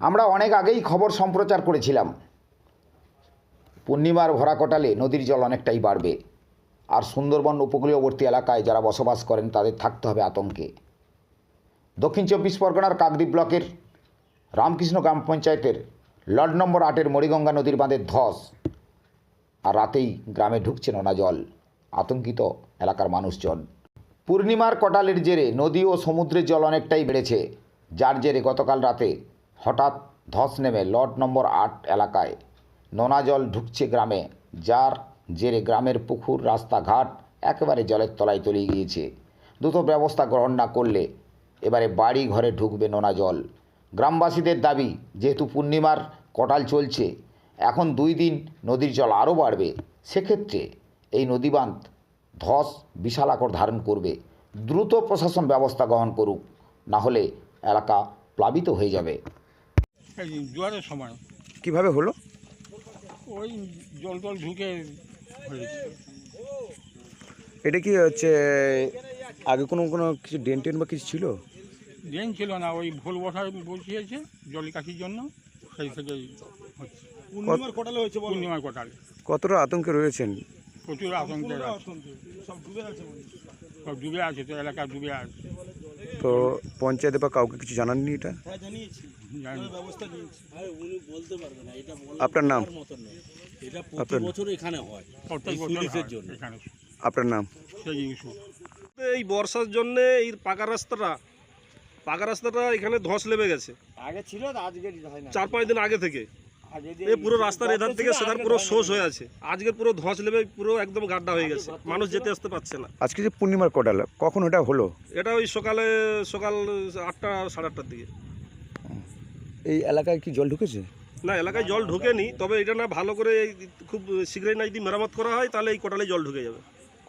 আমরা অনেক আগেই খবর সম্প্রচার করেছিলাম। পূর্ণিমার ভরা কটালে নদীর জল অনেকটাই বাড়বে। আর সুন্দরবন উপকূলীয়বর্তী এলাকায় যারা বসবাস করেন, তাদের থাকতে হবে আতঙ্কে। দক্ষিণ চব্বিশ পরগনার কাকদ্বীপ ব্লকের রামকৃষ্ণ গ্রাম পঞ্চায়েতের লড নম্বর আটের মরিগঙ্গা নদীর বাঁধের ধস। আর রাতেই গ্রামে ঢুকছে নোনা জল। আতঙ্কিত এলাকার মানুষজন। পূর্ণিমার কটালের জেরে নদী ও সমুদ্রের জল অনেকটাই বেড়েছে। যার জেরে গতকাল রাতে হঠাৎ ধস নেমে লড নম্বর আট এলাকায় নোনা জল ঢুকছে গ্রামে, যার জেরে গ্রামের পুকুর, রাস্তাঘাট একেবারে জলের তলায় তলিয়ে গিয়েছে। দ্রুত ব্যবস্থা গ্রহণ না করলে এবারে বাড়ি ঘরে ঢুকবে নোনা জল গ্রামবাসীদের দাবি, যেহেতু পূর্ণিমার কটাল চলছে, এখন দুই দিন নদীর জল আরও বাড়বে, সেক্ষেত্রে এই নদীবাঁধ ধস বিশাল আকর ধারণ করবে। দ্রুত প্রশাসন ব্যবস্থা গ্রহণ করুক, না হলে এলাকা প্লাবিত হয়ে যাবে। এই জোয়ারের সময়। কীভাবে হলো? ওই জল টল ঢুকে হয়েছে। এটা কি হচ্ছে আগে কোনো কোনো কিছু ডেন টেন বা কিছু ছিল? ড্রেন ছিল না ওই ভুল বসায় বসিয়েছে জল কাশির জন্য সেই থেকেই হচ্ছে। পূর্ণিমার কটালে হয়েছে পূর্ণিমার কোটালে। কতটা আতঙ্কে রয়েছেন? প্রচুর আতঙ্কের আতঙ্কে, সব ডুবে আছে সব ডুবে আছে তো এলাকা ডুবে আছে। তো পঞ্চায়েতে বা কাউকে কিছু জানাননি এটা? হ্যাঁ জানিয়েছি। জানি। আমরা ব্যবস্থা নিয়েছি। উনি বলতে পারবে না এটা বলার আপনার নাম? আপনার- প্রতি বছর এখানে প্রত্যেক এই বছর টুরিস্টের জন্য। এখানে। আপনার নাম? এই বর্ষার জন্য এই পাকা রাস্তাটা পাকা রাস্তাটা এখানে ধস লেবে গেছে। আগে ছিল হয় চার পাঁচ দিন আগে থেকে। এই পুরো রাস্তার এধার থেকে সেধার পুরো শোষ হয়ে আছে। আজকে পুরো ধস লেবে পুরো একদম গাড্ডা হয়ে গেছে। মানুষ যেতে আসতে পারছে না। আজকে যে পূর্ণিমার কটাল কখন এটা হলো? এটা ওই সকালে সকাল আটটা সাড়ে আটটার দিকে। এই এলাকায় কি জল ঢুকেছে? না এলাকায় জল ঢোকেনি তবে এটা না ভালো করে এই খুব শীঘ্রই না যদি মেরামত করা হয় তাহলে এই কোটালে জল ঢুকে যাবে।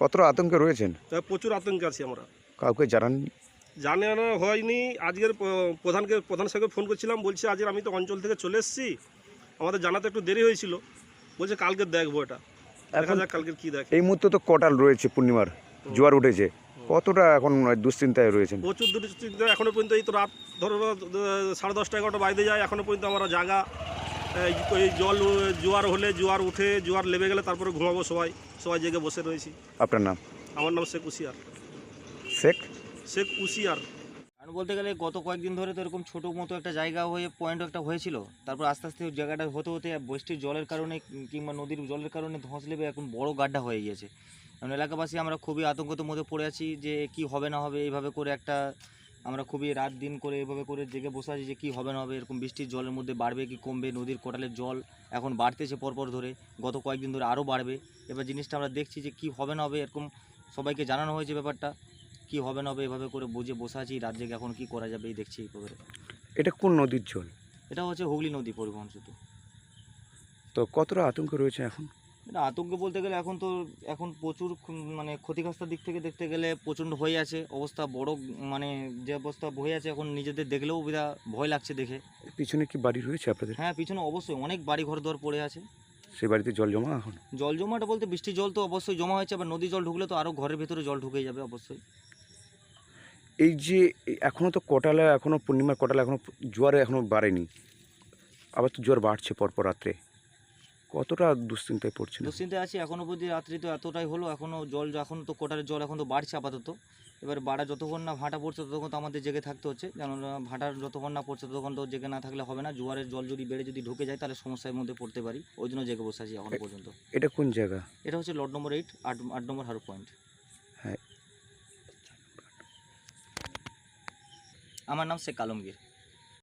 কতটা আতঙ্কে রয়েছেন? প্রচুর আতঙ্কে আছি আমরা। কাউকে জানাননি জানানো হয়নি। আজকের প্রধানকে প্রধান সাহেবকে ফোন করছিলাম বলছে আজকে আমি তো অঞ্চল থেকে চলে এসেছি। আমাদের জানাতে একটু দেরি হয়েছিল। বলছে কালকে দেখব এটা। দেখা যাক কালকের কি দেখ। এই মুহূর্তে তো কটাল রয়েছে পূর্ণিমার জোয়ার উঠেছে। কতটা এখন দুশ্চিন্তায় রয়েছেন? প্রচুর দূর চিন্তা এখনও পর্যন্ত। এই তো রাত ধরো সাড়ে দশটা এগারোটা বাইরে যায়। এখনও পর্যন্ত আমরা জায়গা এই জল জোয়ার হলে জোয়ার উঠে জোয়ার লেবে গেলে তারপরে ঘুমাবো সবাই। সবাই জেগে বসে রয়েছি। আপনার নাম? আমার নাম শেখ উসিয়ার শেখ? শেখ উসিয়ার কারণ বলতে গেলে গত কয়েকদিন ধরে তো এরকম ছোটো মতো একটা জায়গা হয়ে পয়েন্ট একটা হয়েছিল। তারপর আস্তে আস্তে জায়গাটা হতে হতে বৃষ্টির জলের কারণে কিংবা নদীর জলের কারণে ধস লেবে এখন বড় গাড্ডা হয়ে গিয়েছে। কারণ এলাকাবাসী আমরা খুবই আতঙ্কত মধ্যে পড়ে আছি যে কি হবে না হবে, এইভাবে করে একটা আমরা খুবই রাত দিন করে এভাবে করে জেগে বসে আছি যে কি হবে না হবে, এরকম বৃষ্টির জলের মধ্যে বাড়বে কি কমবে, নদীর কোটালের জল এখন বাড়তেছে পরপর ধরে, গত কয়েকদিন ধরে আরও বাড়বে। এবার জিনিসটা আমরা দেখছি যে কি হবে না হবে, এরকম সবাইকে জানানো হয়েছে ব্যাপারটা। কি হবে না হবে এভাবে করে বুঝে বসে আছি রাজ্যে এখন কি করা যাবে এই দেখছি এইভাবে এটা কোন নদীর জল? এটা হচ্ছে হুগলি নদী পরিবহন সেতু। তো কতটা আতঙ্ক রয়েছে এখন? এটা আতঙ্ক বলতে গেলে এখন তো এখন প্রচুর মানে ক্ষতিগ্রস্তার দিক থেকে দেখতে গেলে প্রচণ্ড হয়ে আছে অবস্থা বড় মানে যে অবস্থা হয়ে আছে এখন নিজেদের দেখলেও বিধা ভয় লাগছে দেখে। পিছনে কি বাড়ি রয়েছে আপনাদের? হ্যাঁ পিছনে অবশ্যই অনেক বাড়ি ঘর দর পড়ে আছে। সেই বাড়িতে জল জমা এখন? জল জমাটা বলতে বৃষ্টির জল তো অবশ্যই জমা হয়েছে আবার নদী জল ঢুকলে তো আরও ঘরের ভেতরে জল ঢুকে যাবে অবশ্যই। এই যে এই- এখনও তো কটালে এখনও পূর্ণিমার কটালে এখনও জোয়ারে এখনও বাড়েনি। আবার তো জোয়ার বাড়ছে পরপর রাত্রে। কতটা দুশ্চিন্তায় পড়ছে দুশ্চিন্তায় আছি এখনও অবধি রাত্রি তো এতটাই হলো এখনও জল এখন তো কোটারের জল এখন তো বাড়ছে আপাতত। এবার বাড়া যতক্ষণ না ভাটা পড়ছে ততক্ষণ তো আমাদের জেগে থাকতে হচ্ছে। যেমন ভাটার যতক্ষণ না পড়ছে ততক্ষণ তো জেগে না থাকলে হবে না। জোয়ারের জল যদি বেড়ে যদি ঢুকে যায় তাহলে সমস্যার মধ্যে পড়তে পারি। ওই জন্য জেগে বসে আছি এখনও পর্যন্ত। এটা কোন জায়গা? এটা হচ্ছে লট নম্বর এইট আট আট নম্বর হার পয়েন্ট। আমার নাম শেখ আলমগীর।